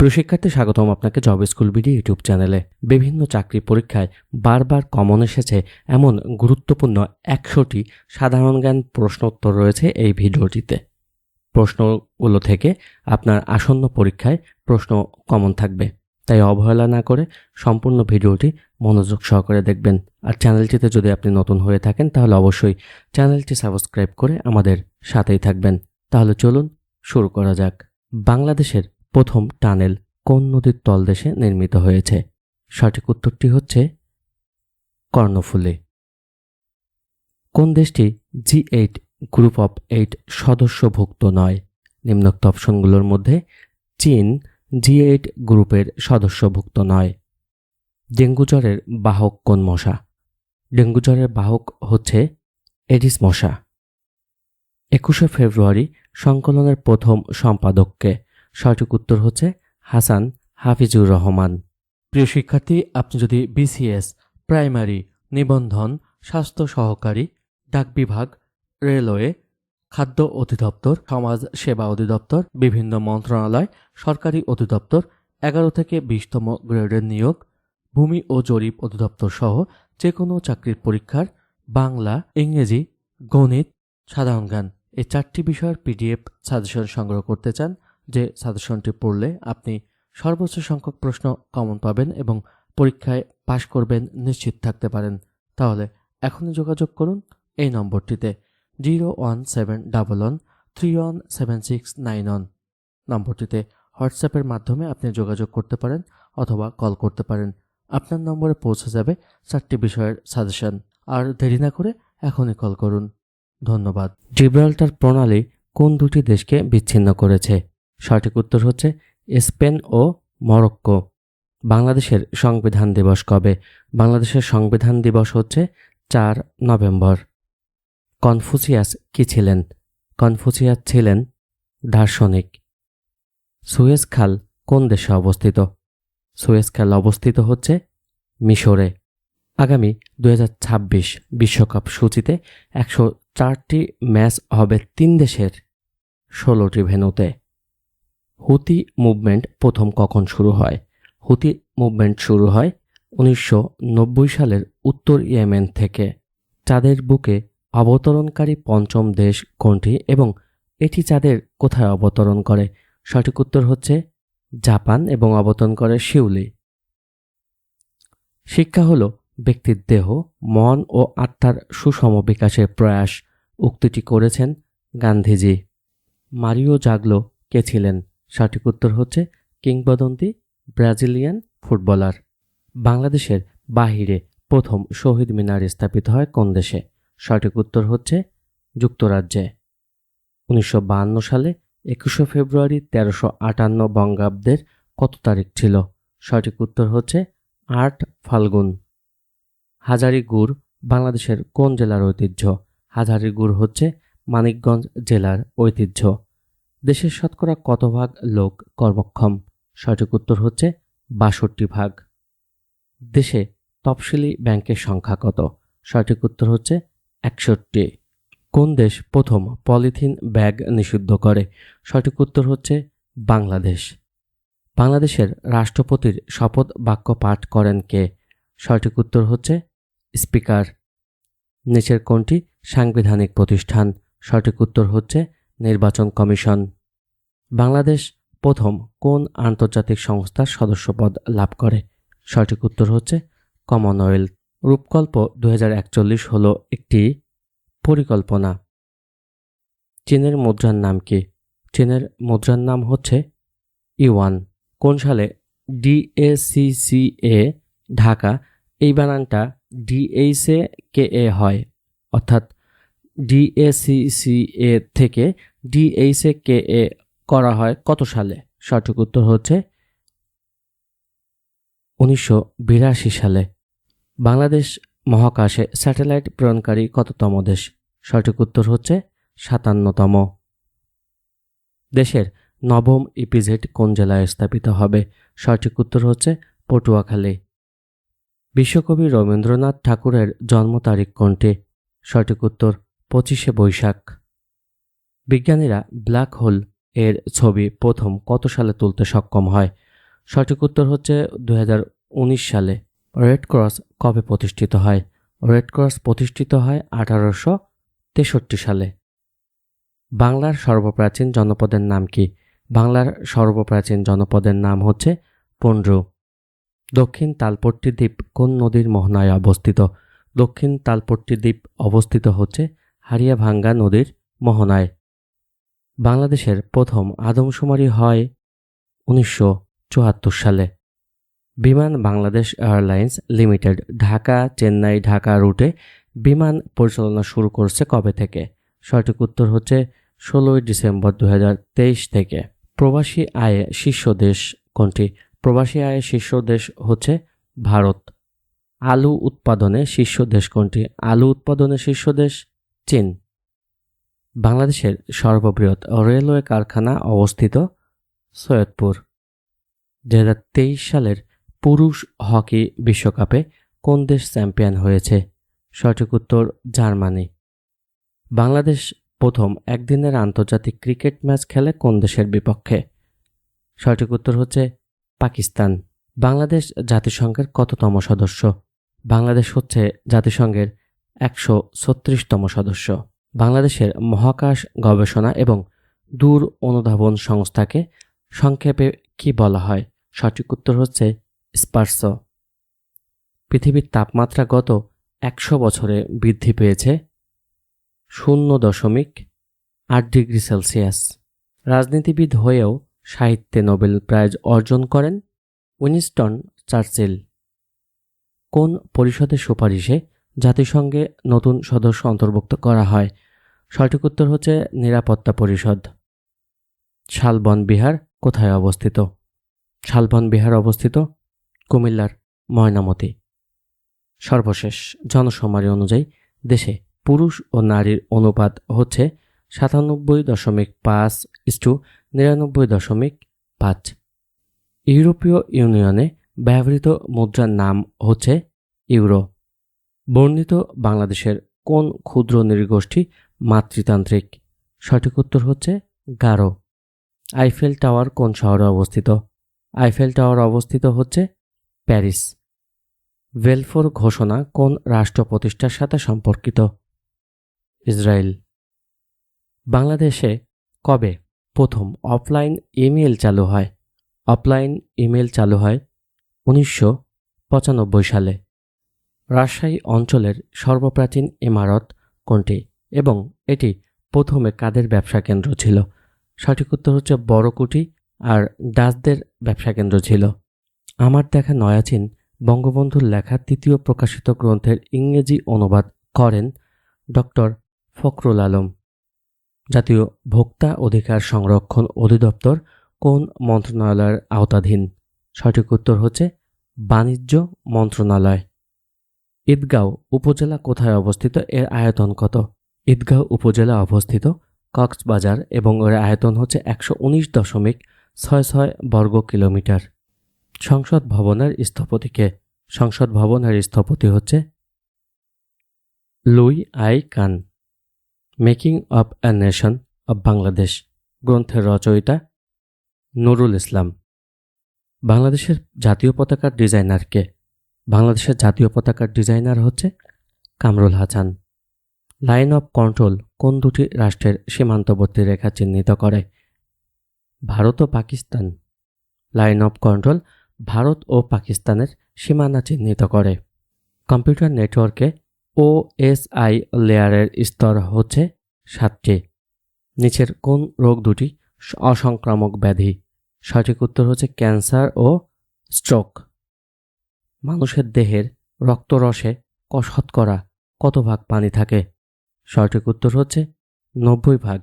প্রশিক্ষার্থী স্বাগতম আপনাকে job school BD YouTube চ্যানেলে বিভিন্ন চাকরি পরীক্ষায় বারবার কমন এসেছে এমন গুরুত্বপূর্ণ একশোটি সাধারণ জ্ঞান প্রশ্নোত্তর রয়েছে এই ভিডিওটিতে। প্রশ্নগুলো থেকে আপনার আসন্ন পরীক্ষায় প্রশ্ন কমন থাকবে। তাই অবহেলা না করে সম্পূর্ণ ভিডিওটি মনোযোগ সহকারে দেখবেন। আর চ্যানেলটিতে যদি আপনি নতুন হয়ে থাকেন, তাহলে অবশ্যই চ্যানেলটি সাবস্ক্রাইব করে আমাদের সাথেই থাকবেন। তাহলে চলুন শুরু করা যাক। বাংলাদেশের প্রথম টানেল কোন নদীর তলদেশে নির্মিত হয়েছে? সঠিক উত্তরটি হচ্ছে কর্ণফুলী। কোন দেশটি G eight group of eight সদস্যভুক্ত নয়? নিম্নোক্ত অপশনগুলোর মধ্যে চীন জি এইট গ্রুপের সদস্যভুক্ত নয়। ডেঙ্গু জ্বরের বাহক কোন মশা? ডেঙ্গু জ্বরের বাহক হচ্ছে এডিস মশা। একুশে ফেব্রুয়ারি সংকলনের প্রথম সম্পাদককে সঠিক উত্তর হচ্ছে হাসান হাফিজুর রহমান। প্রিয় শিক্ষার্থী, আপনি যদি বিসিএস প্রাইমারি, নিবন্ধন, স্বাস্থ্য সহকারী, ডাক বিভাগ, রেলওয়ে, খাদ্য অধিদপ্তর, সমাজ সেবা অধিদপ্তর, বিভিন্ন মন্ত্রণালয়, সরকারি অধিদপ্তর, এগারো থেকে বিশতম গ্রেডের নিয়োগ, ভূমি ও জরিপ অধিদপ্তর সহ যে কোনো চাকরির পরীক্ষার বাংলা, ইংরেজি, গণিত, সাধারণ জ্ঞান এই চারটি বিষয়ের পিডিএফ সাজেশন সংগ্রহ করতে চান যে সাজেশনটি পড়লে আপনি সর্বোচ্চ সংখ্যক প্রশ্ন কমন পাবেন এবং পরীক্ষায় পাশ করবেন, নিশ্চিত থাকতে পারেন। তাহলে এখনই যোগাযোগ করুন এই নম্বরটিতে zero one seven double one three one seven six nine one নম্বরটিতে হোয়াটসঅ্যাপের মাধ্যমে আপনি যোগাযোগ করতে পারেন অথবা কল করতে পারেন। আপনার নম্বরে পৌঁছে যাবে চারটি বিষয়ের সাজেশন আর দেরি না করে এখনই কল করুন। ধন্যবাদ। জিব্রাল্টার প্রণালী কোন দুটি দেশকে বিচ্ছিন্ন করেছে? সঠিক উত্তর হচ্ছে স্পেন ও মরক্কো। বাংলাদেশের সংবিধান দিবস কবে? বাংলাদেশের সংবিধান দিবস হচ্ছে চার নভেম্বর। কনফুসিয়াস কি ছিলেন? কনফুসিয়াস ছিলেন দার্শনিক। সুয়েজ খাল কোন দেশে অবস্থিত? সুয়েজ খাল অবস্থিত হচ্ছে মিশরে। আগামী দু বিশ্বকাপ সূচিতে একশো চারটি ম্যাচ হবে তিন দেশের ষোলোটি ভেন্যুতে। হুতি মুভমেন্ট প্রথম কখন শুরু হয়? হুতি মুভমেন্ট শুরু হয় উনিশশো নব্বই সালের উত্তর ইয়েমেন থেকে। চাঁদের বুকে অবতরণকারী পঞ্চম দেশ কোনটি এবং এটি চাঁদের কোথায় অবতরণ করে? সঠিক উত্তর হচ্ছে জাপান এবং অবতরণ করে শিউলি শিক্ষা হলো ব্যক্তির দেহ, মন ও আত্মার সুষম বিকাশের প্রয়াস। উক্তিটি করেছেন গান্ধীজি। মারিও জাগলো কে ছিলেন? সঠিক উত্তর হচ্ছে কিংবদন্তি ব্রাজিলিয়ান ফুটবলার। বাংলাদেশের বাহিরে প্রথম শহীদ মিনার স্থাপিত হয় কোন দেশে? সঠিক উত্তর হচ্ছে যুক্তরাজ্যে। উনিশশো সালে একুশে ফেব্রুয়ারি তেরোশো আটান্ন বঙ্গাব্দের কত তারিখ ছিল? সঠিক উত্তর হচ্ছে আট ফাল্গুন। হাজারি গুড় বাংলাদেশের কোন জেলার ঐতিহ্য? হাজারি গুড় হচ্ছে মানিকগঞ্জ জেলার ঐতিহ্য। দেশের শতকরা কত ভাগ লোক কর্মক্ষম? সঠিক উত্তর হচ্ছে বাষট্টি ভাগ। দেশে তফসিলি ব্যাংকের সংখ্যা কত? সঠিক উত্তর হচ্ছে একষট্টি। কোন দেশ প্রথম পলিথিন ব্যাগ নিষিদ্ধ করে? সঠিক উত্তর হচ্ছে বাংলাদেশ। বাংলাদেশের রাষ্ট্রপতির শপথ বাক্য পাঠ করেন কে? সঠিক উত্তর হচ্ছে স্পিকার। নিচের কোনটি সাংবিধানিক প্রতিষ্ঠান? সঠিক উত্তর হচ্ছে নির্বাচন কমিশন। বাংলাদেশ প্রথম কোন আন্তর্জাতিক সংস্থার সদস্যপদ লাভ করে? সঠিক উত্তর হচ্ছে কমনওয়েলথ। রূপকল্প দু হল একটি পরিকল্পনা। চীনের মুদ্রার নাম কি? চীনের মুদ্রার নাম হচ্ছে ইওয়ান কোন সালে ডিএসিসিএ ঢাকা, এই বানানটা ডিএইসে কে এ হয়? অর্থাৎ ডিএসিসিএ থেকে ডিএইসে কে এ করা হয় কত সালে? সঠিক উত্তর হচ্ছে উনিশশো বিরাশি সালে। বাংলাদেশ মহাকাশে স্যাটেলাইট প্রেরণকারী কততম দেশ? সঠিক উত্তর হচ্ছে সাতান্নতম। দেশের নবম ইপিজেড কোন জেলায় স্থাপিত হবে? সঠিক উত্তর হচ্ছে পটুয়াখালী। বিশ্বকবি রবীন্দ্রনাথ ঠাকুরের জন্ম তারিখ কোনটি? সঠিক উত্তর পঁচিশে বৈশাখ। বিজ্ঞানীরা ব্ল্যাক হোল এর ছবি প্রথম কত সালে তুলতে সক্ষম হয়? সঠিক উত্তর হচ্ছে দু হাজার উনিশ সালে। রেড ক্রস কবে প্রতিষ্ঠিত হয়? রেড ক্রস প্রতিষ্ঠিত হয় আঠারোশো তেষট্টি সালে। বাংলার সর্বপ্রাচীন জনপদের নাম কি? বাংলার সর্বপ্রাচীন জনপদের নাম হচ্ছে পন্ড্রু। দক্ষিণ তালপট্টি দ্বীপ কোন নদীর মোহনায় অবস্থিত? দক্ষিণ তালপট্টি দ্বীপ অবস্থিত হচ্ছে হারিয়াভাঙ্গা নদীর মোহনায়। বাংলাদেশের প্রথম আদমশুমারি হয় উনিশশো চুয়াত্তর সালে। বিমান বাংলাদেশ এয়ারলাইন্স লিমিটেড ঢাকা, চেন্নাই, ঢাকা রুটে বিমান পরিচালনা শুরু করছে কবে থেকে? সঠিক উত্তর হচ্ছে ষোলোই ডিসেম্বর দু হাজার তেইশ থেকে। প্রবাসী আয়ে শীর্ষ দেশ কোনটি? প্রবাসী আয়ে শীর্ষ দেশ হচ্ছে ভারত। আলু উৎপাদনে শীর্ষ দেশ কোনটি? আলু উৎপাদনে শীর্ষ দেশ চীন, বাংলাদেশের সর্ববৃহৎ রেলওয়ে কারখানা অবস্থিত সৈয়দপুর। দু হাজার তেইশ সালের পুরুষ হকি বিশ্বকাপে কোন দেশ চ্যাম্পিয়ন হয়েছে? সঠিক উত্তর, জার্মানি। বাংলাদেশ প্রথম একদিনের আন্তর্জাতিক ক্রিকেট ম্যাচ খেলে কোন দেশের বিপক্ষে? সঠিক উত্তর হচ্ছে পাকিস্তান। বাংলাদেশ জাতিসংঘের কততম সদস্য? বাংলাদেশ হচ্ছে জাতিসংঘের একশো ছত্রিশতম সদস্য। বাংলাদেশের মহাকাশ গবেষণা এবং দূর অনুধাবন সংস্থাকে সংক্ষেপে কি বলা হয়? সঠিক উত্তর হচ্ছে স্পার্স। পৃথিবীর তাপমাত্রা গত একশো বছরে বৃদ্ধি পেয়েছে শূন্য দশমিক আট ডিগ্রি সেলসিয়াস। রাজনীতিবিদ হয়েও সাহিত্যে নোবেল প্রাইজ অর্জন করেন উইনিস্টন চার্চিল। কোন পরিষদের সুপারিশে জাতিসংঘে নতুন সদস্য অন্তর্ভুক্ত করা হয়। সঠিক উত্তর হচ্ছে নিরাপত্তা পরিষদ। শালবন বিহার কোথায় অবস্থিত? শালবন বিহার অবস্থিত কুমিল্লার ময়নামতি। সর্বশেষ জনসমারি অনুযায়ী দেশে পুরুষ ও নারীর অনুপাত হচ্ছে সাতানব্বই দশমিক পাঁচ ইস্টু নিরানব্বই দশমিক পাঁচ। ইউরোপীয় ইউনিয়নে ব্যবহৃত মুদ্রার নাম হচ্ছে ইউরো। বর্ণিত বাংলাদেশের কোন ক্ষুদ্র নৃগোষ্ঠী মাতৃতান্ত্রিক? সঠিক উত্তর হচ্ছে গারো। আইফেল টাওয়ার কোন শহরে অবস্থিত? আইফেল টাওয়ার অবস্থিত হচ্ছে প্যারিস। ওয়েলফোর ঘোষণা কোন রাষ্ট্র প্রতিষ্ঠার সাথে সম্পর্কিত? ইসরায়েল। বাংলাদেশে কবে প্রথম অফলাইন ইমেল চালু হয়? অফলাইন ইমেল চালু হয় উনিশশো পঁচানব্বই সালে। রাজশাহী অঞ্চলের সর্বপ্রাচীন ইমারত কোনটি এবং এটি প্রথমে কাদের ব্যবসা কেন্দ্র ছিল? সঠিক উত্তর হচ্ছে বড়কুটি আর ডাচদের ব্যবসা কেন্দ্র ছিল। আমার দেখা নয়াচিন বঙ্গবন্ধুর লেখা তৃতীয় প্রকাশিত গ্রন্থের ইংরেজি অনুবাদ করেন ডক্টর ফখরুল আলম। জাতীয় ভোক্তা অধিকার সংরক্ষণ অধিদপ্তর কোন মন্ত্রণালয়ের আওতাধীন? সঠিক উত্তর হচ্ছে বাণিজ্য মন্ত্রণালয়। ঈদগাঁও উপজেলা কোথায় অবস্থিত? এর আয়তন কত? ঈদগাঁও উপজেলা অবস্থিত কক্সবাজার এবং এর আয়তন হচ্ছে একশো উনিশ দশমিক ছয় ছয় বর্গ কিলোমিটার। সংসদ ভবনের স্থপতিকে। সংসদ ভবনের স্থপতি হচ্ছে Louis I Kahn, making of a nation of Bangladesh, গ্রন্থের রচয়িতা নুরুল ইসলাম। বাংলাদেশের জাতীয় পতাকার ডিজাইনারকে। বাংলাদেশের জাতীয় পতাকার ডিজাইনার হচ্ছে Kamrul Hasan. Line of control কোন দুটি রাষ্ট্রের সীমান্তবর্তী রেখা চিহ্নিত করে? ভারত ও Pakistan. Line of control Bharat ও পাকিস্তানের সীমানা চিহ্নিত করে। কম্পিউটার নেটওয়ার্কে ও এস আই লেয়ারের স্তর হচ্ছে সাতটি। নিচের কোন রোগ দুটি অসংক্রামক ব্যাধি? সঠিক উত্তর হচ্ছে ক্যান্সার ও স্ট্রোক। মানুষের দেহের রক্তরসে করা কত ভাগ পানি থাকে? সঠিক উত্তর হচ্ছে নব্বই ভাগ।